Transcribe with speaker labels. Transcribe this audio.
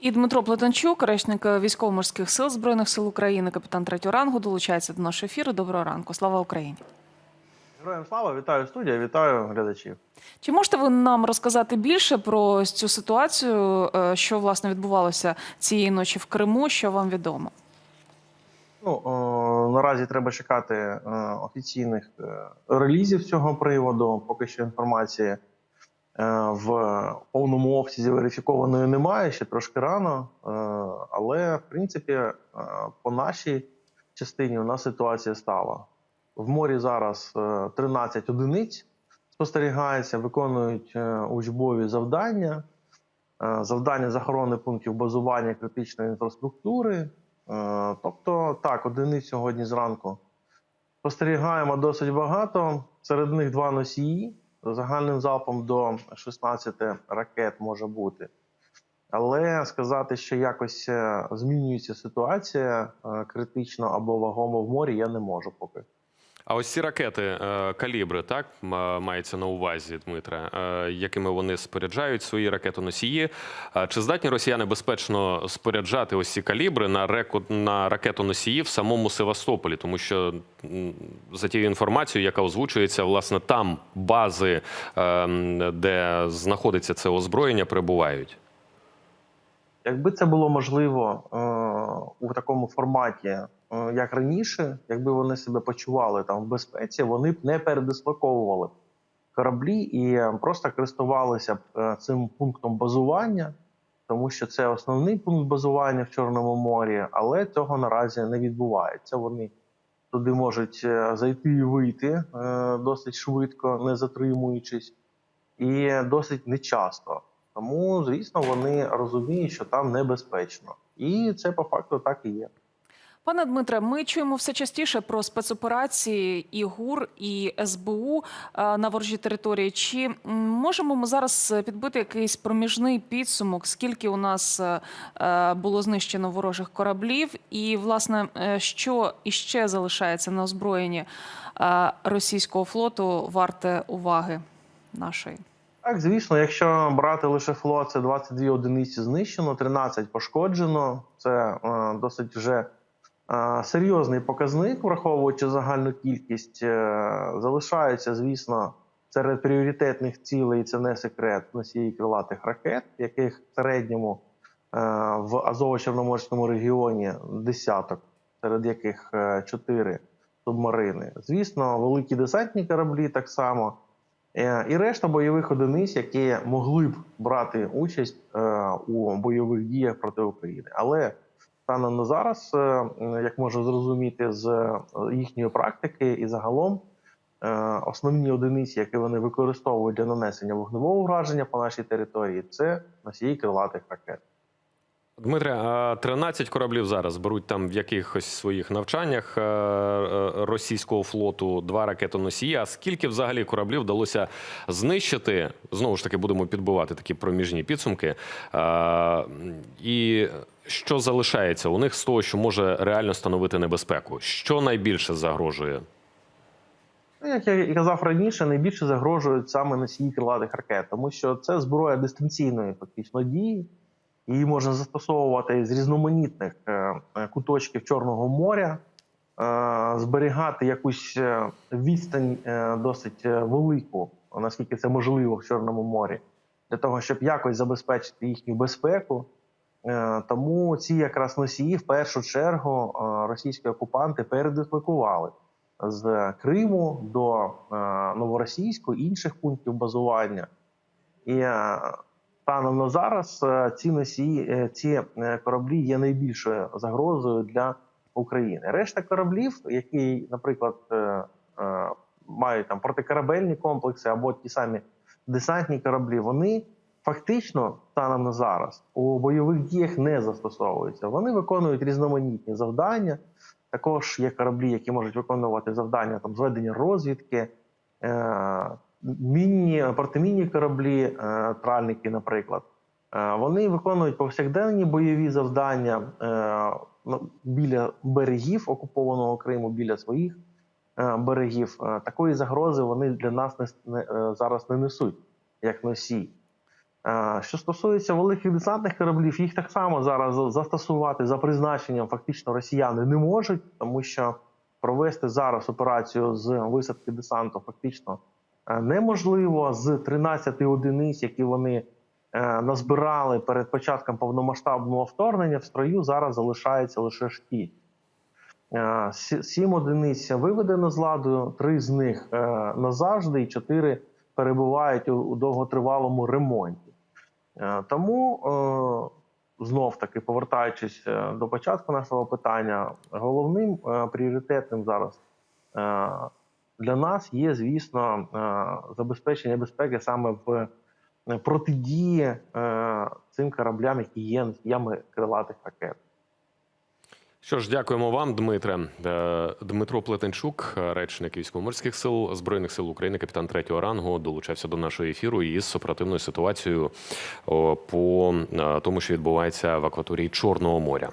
Speaker 1: І Дмитро Плетенчук, речник військово-морських сил збройних сил України, капітан третього рангу, долучається до нашого ефіру. Доброго ранку. Слава Україні.
Speaker 2: Героям слава, вітаю студія, вітаю глядачів.
Speaker 1: Чи можете ви нам розказати більше про цю ситуацію, е, що власне відбувалося цієї ночі в Криму? Що вам відомо?
Speaker 2: Ну о, наразі треба чекати е, офіційних е, релізів цього приводу. Поки що інформації е, в повному обсязі верифікованої немає, ще трошки рано. Е, але в принципі, е, по нашій частині у нас ситуація стала. В морі зараз е, 13 одиниць спостерігається, виконують е, учбові завдання. Е, завдання з охорони пунктів базування критичної інфраструктури. Е, Тобто, так, одиниць сьогодні зранку спостерігаємо досить багато. Серед них два носії. Загальним залпом до 16 ракет може бути. Але сказати, що якось е, змінюється ситуація е, критично або вагомо в морі, я не можу поки.
Speaker 3: А ось ці ракети е, калібри, так мається на увазі, Дмитре, е, якими вони споряджають свої ракетоносії. Е, Чи здатні росіяни безпечно споряджати ось ці калібри на реку на ракетоносії в самому Севастополі? Тому що за тією інформацією, яка озвучується, власне, там бази, де знаходиться це озброєння, перебувають.
Speaker 2: Якби це було можливо е, у такому форматі, е, як раніше, якби вони себе почували там в безпеці, вони б не передислоковували кораблі і просто користувалися б е, цим пунктом базування, тому що це основний пункт базування в Чорному морі, але цього наразі не відбувається. Вони туди можуть зайти і вийти досить швидко, не затримуючись, і досить нечасто. Тому, звісно, вони розуміють, що там небезпечно, і це по факту так і є.
Speaker 1: Пане Дмитре, ми чуємо все частіше про спецоперації і ГУР, і СБУ е, на ворожій території. Чи можемо ми зараз підбити якийсь проміжний підсумок, скільки у нас е, е, було знищено ворожих кораблів, і власне що іще залишається на озброєнні російського флоту варте уваги нашої?
Speaker 2: Так, звісно, якщо брати лише флот, це 22 одиниці знищено, 13 пошкоджено. Це е, досить вже е, серйозний показник, враховуючи загальну кількість. Е, залишаються, звісно, серед пріоритетних цілей, це не секрет носії крилатих ракет, яких в середньому е, в Азово-Чорноморському регіоні десяток, серед яких е, чотири субмарини. Звісно, великі десантні кораблі так само. Е, І решта бойових одиниць, які могли б брати участь е, у бойових діях проти України. Але станом на зараз, е, як можна зрозуміти з їхньої практики, і загалом основні одиниці, які вони використовують для нанесення вогневого враження по нашій території, це носії крилатих ракет.
Speaker 3: Дмитре, а 13 кораблів зараз беруть там в якихось своїх навчаннях е, е, російського флоту два ракетоносії. А скільки взагалі кораблів вдалося знищити? Знову ж таки, будемо підбивати такі проміжні підсумки. Е, І що залишається у них з того, що може реально становити небезпеку? Що найбільше загрожує?
Speaker 2: Ну, Як я казав раніше, найбільше загрожують саме носії крилатих ракет, тому що це зброя дистанційної фактично дії. Її можна застосовувати з різноманітних е, е, куточків Чорного моря, е, зберігати якусь відстань досить велику, наскільки це можливо в Чорному морі, для того, щоб якось забезпечити їхню безпеку. Тому ці якраз носії в першу чергу російські окупанти передислокували з Криму до Новоросійську інших пунктів базування. І станом на зараз е, ці носії, е, ці е, кораблі є найбільшою загрозою для України. Решта кораблів, які, наприклад, мають там протикорабельні комплекси або ті самі десантні кораблі, вони фактично станом на зараз у бойових діях не застосовуються. Вони виконують різноманітні завдання. Також є кораблі, які можуть виконувати завдання там зведення розвідки, мінні, протимінні кораблі, е, тральники, наприклад. Е, вони виконують повсякденні бойові завдання е, біля берегів окупованого Криму, біля своїх берегів. Такої загрози вони для нас не, зараз не несуть, як носій. Що стосується великих десантних кораблів, їх так само зараз застосувати за призначенням фактично росіяни не можуть, тому що провести зараз операцію з висадки десанту фактично неможливо з 13 одиниць, які вони е, назбирали перед початком повномасштабного вторгнення. В строю зараз залишається лише шість. Е, Сім одиниць виведено з ладу, три з них е, назавжди, і чотири перебувають у, довготривалому ремонті. Е, Тому е, знов таки повертаючись е, до початку нашого питання, головним е, пріоритетним зараз е, для нас є, звісно, е, забезпечення безпеки саме в е, протидії е, цим кораблям, які є носіями крилатих ракет.
Speaker 3: Що ж, дякуємо вам, Дмитре. Дмитро Плетенчук, речник військово-морських сил збройних сил України, капітан третього рангу, долучався до нашого ефіру із оперативною ситуацією по тому, що відбувається в акваторії Чорного моря.